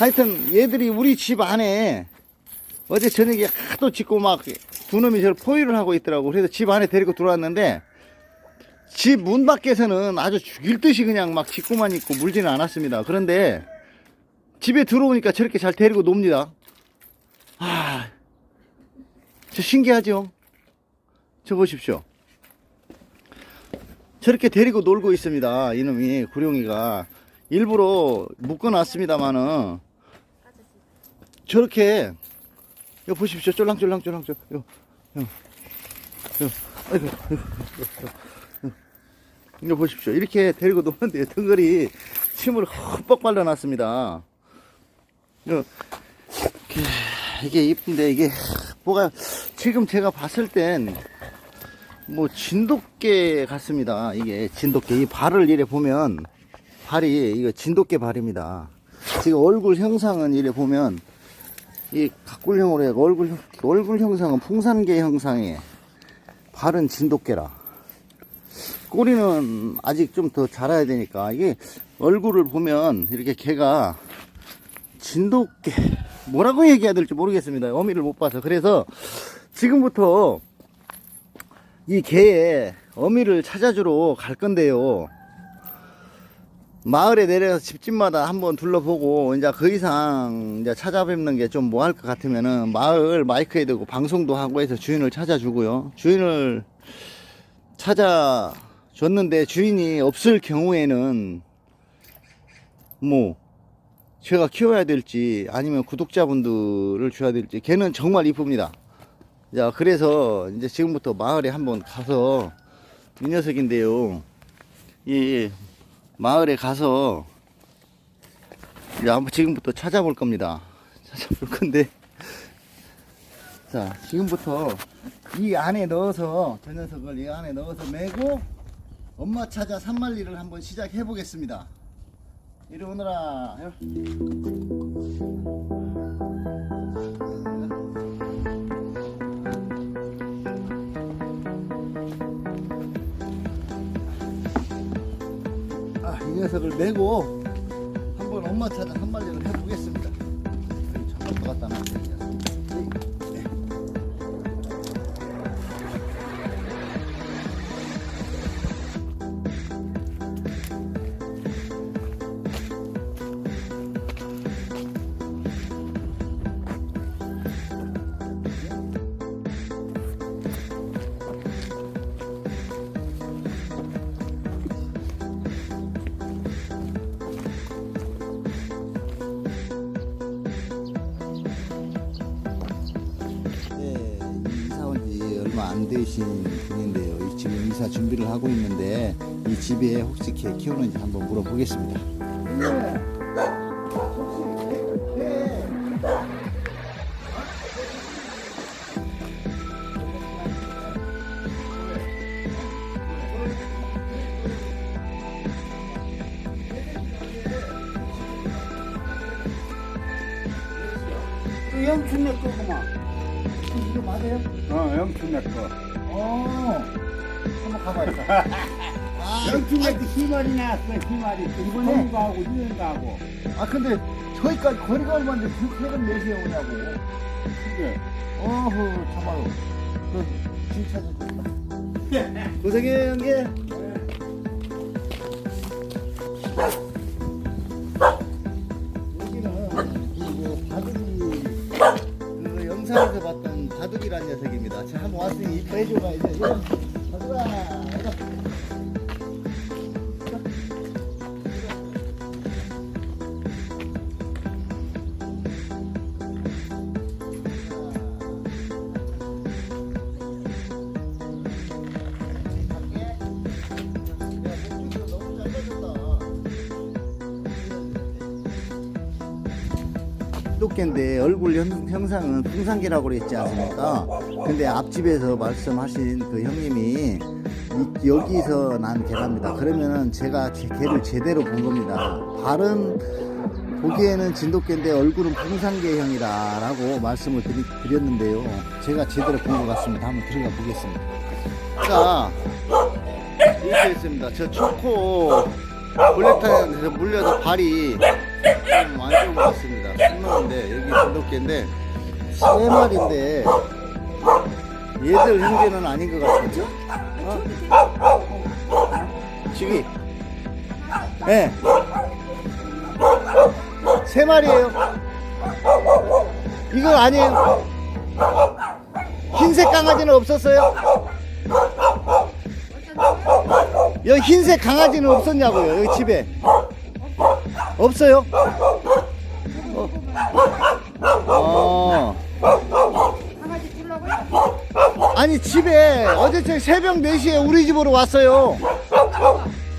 하여튼 얘들이 우리 집 안에 어제 저녁에 하도 짖고 막 두 놈이 저를 포위를 하고 있더라고. 그래서 집 안에 데리고 들어왔는데 집 문 밖에서는 아주 죽일 듯이 그냥 막 짖고만 있고 물지는 않았습니다. 그런데 집에 들어오니까 저렇게 잘 데리고 놉니다. 아, 저 신기하죠? 저 보십시오. 저렇게 데리고 놀고 있습니다. 이놈이, 구룡이가. 일부러 묶어놨습니다만은, 저렇게, 이거 보십시오. 쫄랑쫄랑 쫄랑 쫄랑. 이거, 이거, 이거, 아이고, 아이고, 이거, 이거 보십시오. 이렇게 데리고 노는데 덩어리 침을 흠뻑 발라놨습니다. 이게 이쁜데 이게 뭐가 지금 제가 봤을 땐 뭐 진돗개 같습니다. 이게 진돗개 이 발을 이래 보면 발이 이거 진돗개 발입니다. 지금 얼굴 형상은 이래 보면 이 각굴형으로 해가 얼굴 형- 얼굴 형상은 풍산개 형상에 발은 진돗개라. 꼬리는 아직 좀 더 자라야 되니까 이게 얼굴을 보면 이렇게 개가 진돗개 뭐라고 얘기해야 될지 모르겠습니다. 어미를 못 봐서 그래서 지금부터 이 개의 어미를 찾아주러 갈 건데요. 마을에 내려가서 집집마다 한번 둘러보고 이제 그 이상 이제 찾아뵙는 게 좀 뭐할 것 같으면은 마을 마이크에 대고 방송도 하고 해서 주인을 찾아주고요. 주인을 찾아줬는데 주인이 없을 경우에는 뭐 제가 키워야 될지 아니면 구독자분들을 줘야 될지 걔는 정말 이쁩니다. 자 그래서 이제 지금부터 마을에 한번 가서 이 녀석인데요. 이 마을에 가서 이제 한번 지금부터 찾아볼 겁니다. 찾아볼 건데 자 지금부터 이 안에 넣어서 저 녀석을 이 안에 넣어서 메고 엄마 찾아 산말리를 한번 시작해 보겠습니다. 이리 오너라. 이 녀석을 메고 한번 엄마 찾아 한 마리를 해보겠습니다. 갖다 놨어요. 네. 안 되신 분인데요. 이 지금 이사 준비를 하고 있는데 이 집에 혹시 개 키우는지 한번 물어보겠습니다. 그 영춘내 거구만. 맞아요? 어, 영춘내 거. 어, 한번 영춘내 거 희말이 나왔어, 희말이. 이번에? 이번에 하고 이런 하고. 아 근데 저기까지 거리가 얼마인데 불쾌는 몇시에 오냐고. 그게. 어허 참아요. 그짐 찾아줬다. 고생해 형님. 똑개인데 얼굴 형, 형상은 풍산개라고 그랬지 않습니까? 근데 앞집에서 말씀하신 그 형님이 이- 여기서 난 개랍니다. 그러면은 제가 제 개를 제대로 본 겁니다. 발은 보기에는 진돗개인데 얼굴은 풍산개형이다 라고 말씀을 드리, 드렸는데요. 제가 제대로 본 것 같습니다. 한번 들어가 보겠습니다. 자, 이렇게 있습니다. 저 초코 블랙타임에서 물려서 발이 좀 안 좋은 것 같습니다. 10만인데 여기 진돗개인데 세 마리인데 얘들 형제는 아닌 것 같아요. 어? 지기. 예. 세 마리예요. 이건 아니에요. 흰색 강아지는 없었어요? 여기 흰색 강아지는 없었냐고요, 여기 집에. 없어요? 아니, 집에 어제 저 새벽 4시에 우리 집으로 왔어요.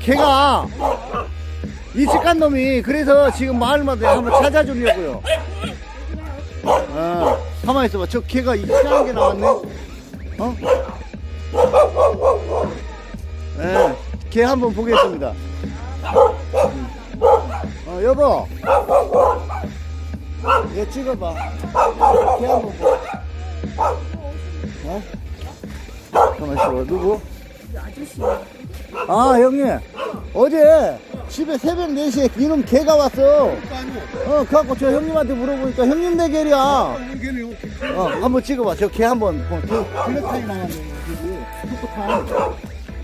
걔가 이직한 놈이 그래서 지금 마을마다 한번 찾아주려고요. 어, 가만히 있어봐. 저 걔가 이상한 게 나왔네. 어? 예, 걔 한번 보겠습니다. 어, 여보. 얘 찍어봐. 걔 한번 봐. 어? 가만히 있어봐. 누구? 아저씨. 아, 형님. 어제 집에 새벽 4시에 이놈 개가 왔어. 어, 그래갖고 저 형님한테 물어보니까 형님 대결이야. 어, 한번 찍어봐. 저 개 한번. 어, 저 블랙타이 나왔네. 슈퍼타이.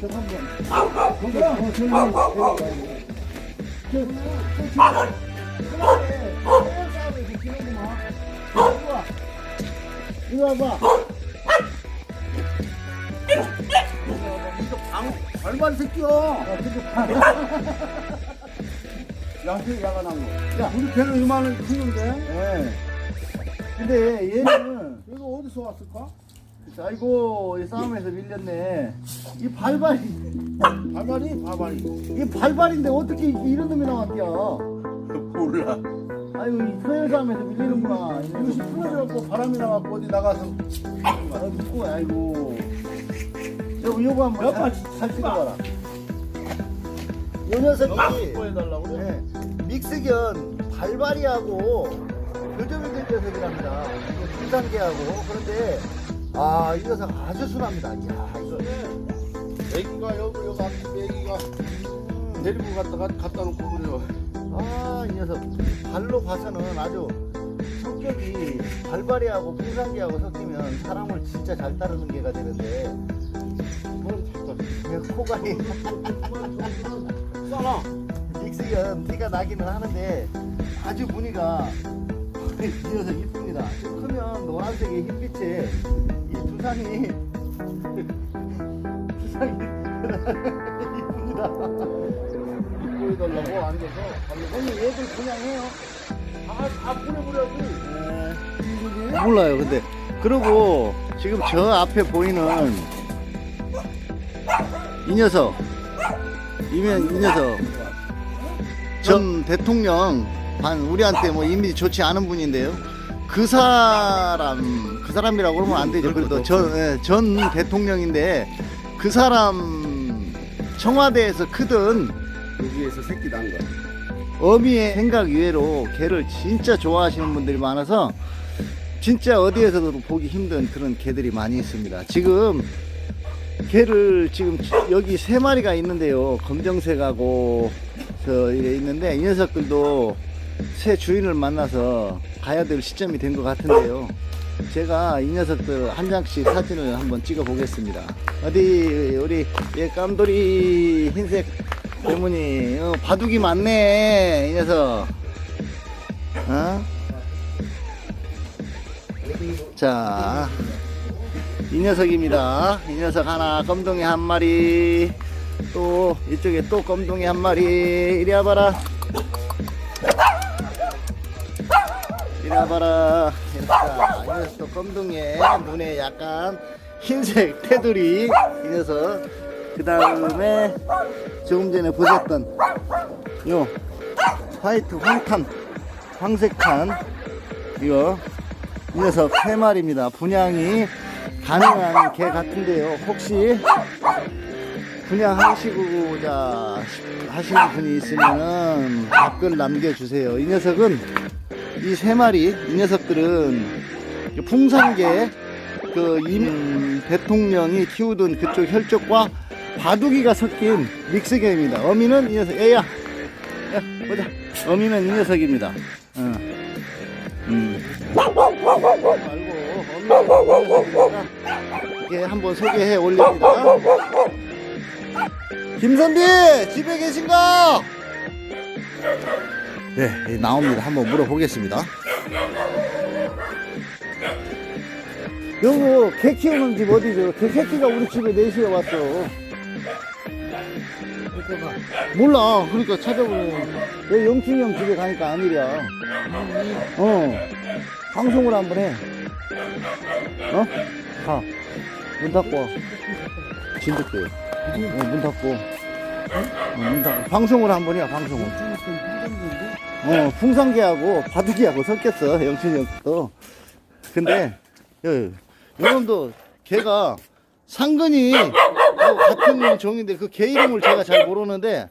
저 한번. 거기야. 어, 저 형님 데려가요. 저, 저, 저, 이리 와봐. 얼마나 새끼야? 야, 근데 야새 야가 나온 거. 야. 우리 배는 이만한 크는데? 예. 근데 얘는 이거 어디서 왔을까? 아이고 이 싸움에서 밀렸네. 이 발발이 바바리 바바리. 이 발발인데 어떻게 이런 놈이 나왔냐? 몰라. 아이고 이 서열 싸움에서 밀리는구나. 이것이 풀어져갖고 바람이 나갖고 어디 나가서 아이고 아이고. 저 요거 한번 몇 잘, 번잘 찍어봐라. 요 녀석이 해달라고 그래? 예, 믹스견 발발이하고 교정이들 녀석이랍니다. 이거 분산개하고 그런데 아이 녀석 아주 순합니다. 이야 이거 애기가 여기 여기 앞에 애기가 데리고 갔다가 갖다 놓고 그래요. 아, 이 녀석 발로 봐서는 아주 성격이 발발이하고 풍산개하고 섞이면 사람을 진짜 잘 따르는 개가 되는데. 그냥 코가이 싸나? 믹스견 티가 나기는 하는데 아주 무늬가 이 녀석 이쁩니다. 좀 크면 노란색의 흰빛에 이 두상이 두상이 이쁩니다. 보여달라고 앉아서 형님 얘들 분양해요? 다다 보내보려고. 몰라요 근데 그리고 지금 저 앞에 보이는 이 녀석 이면 이 녀석 전 대통령 반 우리한테 뭐 이미지 좋지 않은 분인데요 그 사람 그 사람이라고 그러면 안 되죠 그래도 전, 예, 전 대통령인데 그 사람 청와대에서 크던 여기에서 새끼 난 거. 어미의 생각 이외로 개를 진짜 좋아하시는 분들이 많아서 진짜 어디에서도 보기 힘든 그런 개들이 많이 있습니다. 지금 개를 지금 여기 세 마리가 있는데요. 검정색하고 저 있는데 이 녀석들도 새 주인을 만나서 가야 될 시점이 된 것 같은데요. 제가 이 녀석들 한 장씩 사진을 한번 찍어 보겠습니다. 어디 우리 얘 깜돌이 흰색 때문이 어, 바둑이 많네 이 녀석. 어? 자, 이 녀석입니다. 이 녀석 하나, 검둥이 한 마리, 또 이쪽에 또 검둥이 한 마리. 이리 와봐라. 이리 와봐라. 자, 이 녀석도 검둥이에 눈에 약간 흰색 테두리. 이 녀석. 그 다음에 조금 전에 보셨던 요 화이트 황탄, 황색탄 이거 이 녀석 세 마리입니다. 분양이 가능한 개 같은데요. 혹시 분양하시고자 하시는 분이 있으면은 댓글 남겨주세요. 이 녀석은 이 세 마리, 이 녀석들은 풍산개 그임 대통령이 키우던 그쪽 혈족과 바둑이가 섞인 믹스개입니다. 어미는 이 녀석, 애야, 야, 보자. 어미는 이 녀석입니다. 어. 녀석 이게 한번 소개해 올립니다. 김선비 집에 계신가? 네 나옵니다. 한번 물어보겠습니다. 여기 개 키우는 집 어디죠? 개 새끼가 우리 집에 4시에 왔어. 몰라. 그러니까 찾아보면 내 영춘이 형 집에 가니까 아니랴. 어. 방송을 한번 해. 어? 가. 문 닫고 와. 진돗개. 어, 문 닫고. 어, 문 닫고. 방송을 한번 해, 방송을. 어, 풍산개하고 바둑이하고 섞였어, 영춘이 형도. 근데, 요, 요놈도 걔가 상근이 뭐 같은 종인데 그 개 이름을 제가 잘 모르는데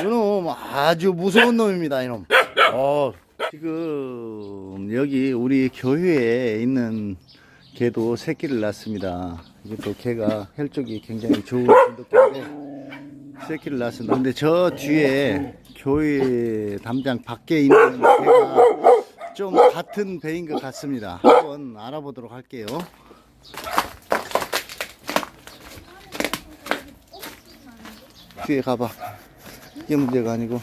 이놈 아주 무서운 놈입니다, 이놈. 어, 지금 여기 우리 교회에 있는 개도 새끼를 낳습니다. 이게 또 개가 혈족이 굉장히 좋은 진돗개인데 새끼를 낳습니다. 근데 저 뒤에 교회 담장 밖에 있는 개가 좀 같은 배인 것 같습니다. 한번 알아보도록 할게요. 뒤에 가봐. 이게 문제가 아니고.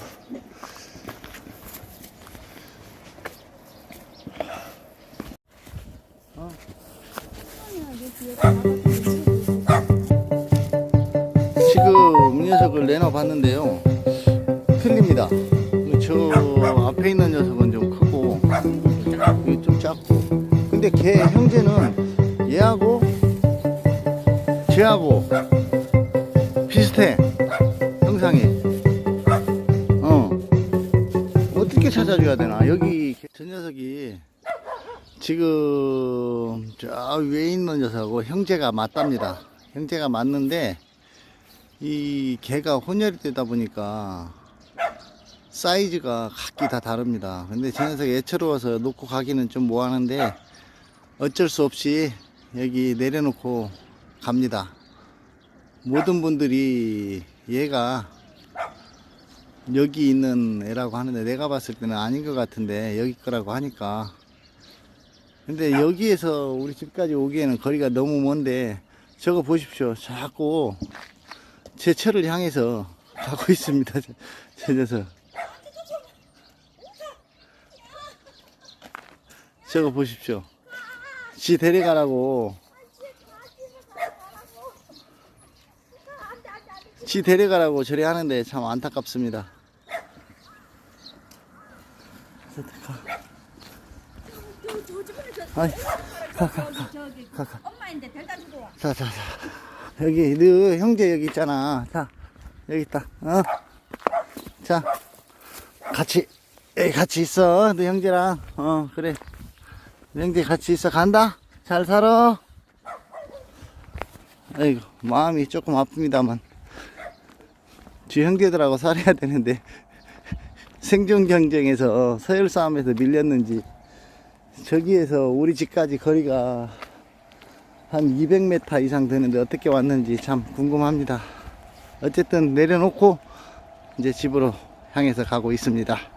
지금 이 녀석을 내놔봤는데요. 틀립니다. 저 앞에 있는 녀석은 좀 크고, 좀 작고. 근데 걔 형제는 얘하고, 쟤하고 비슷해. 형상이. 어. 어떻게 찾아줘야 되나? 여기 저 녀석이 지금 저 위에 있는 녀석하고 형제가 맞답니다. 형제가 맞는데 이 개가 혼혈이 되다 보니까 사이즈가 각기 다 다릅니다. 근데 저 녀석 애처로워서 놓고 가기는 좀 뭐하는데 어쩔 수 없이 여기 내려놓고 갑니다. 모든 분들이 얘가 여기 있는 애라고 하는데 내가 봤을 때는 아닌 것 같은데 여기 거라고 하니까 근데 여기에서 우리 집까지 오기에는 거리가 너무 먼데 저거 보십시오. 자꾸 제 차를 향해서 가고 있습니다. 저, 저 녀석. 저거 보십시오. 지 데려가라고. 지 데려가라고 저리 하는데 참 안타깝습니다 아이, 저기 가, 가. 엄마인데 데려다 주고 와. 자, 자, 자. 여기, 너 형제 여기 있잖아. 자, 여기 있다. 어? 자, 같이, 여기 같이 있어. 너 형제랑. 어, 그래. 너 형제 같이 있어. 간다? 잘 살아. 아이고, 마음이 조금 아픕니다만. 지 형제들하고 살아야 되는데, 생존 경쟁에서 서열 싸움에서 밀렸는지, 저기에서 우리 집까지 거리가 한 200m 이상 되는데 어떻게 왔는지 참 궁금합니다. 어쨌든 내려놓고 이제 집으로 향해서 가고 있습니다.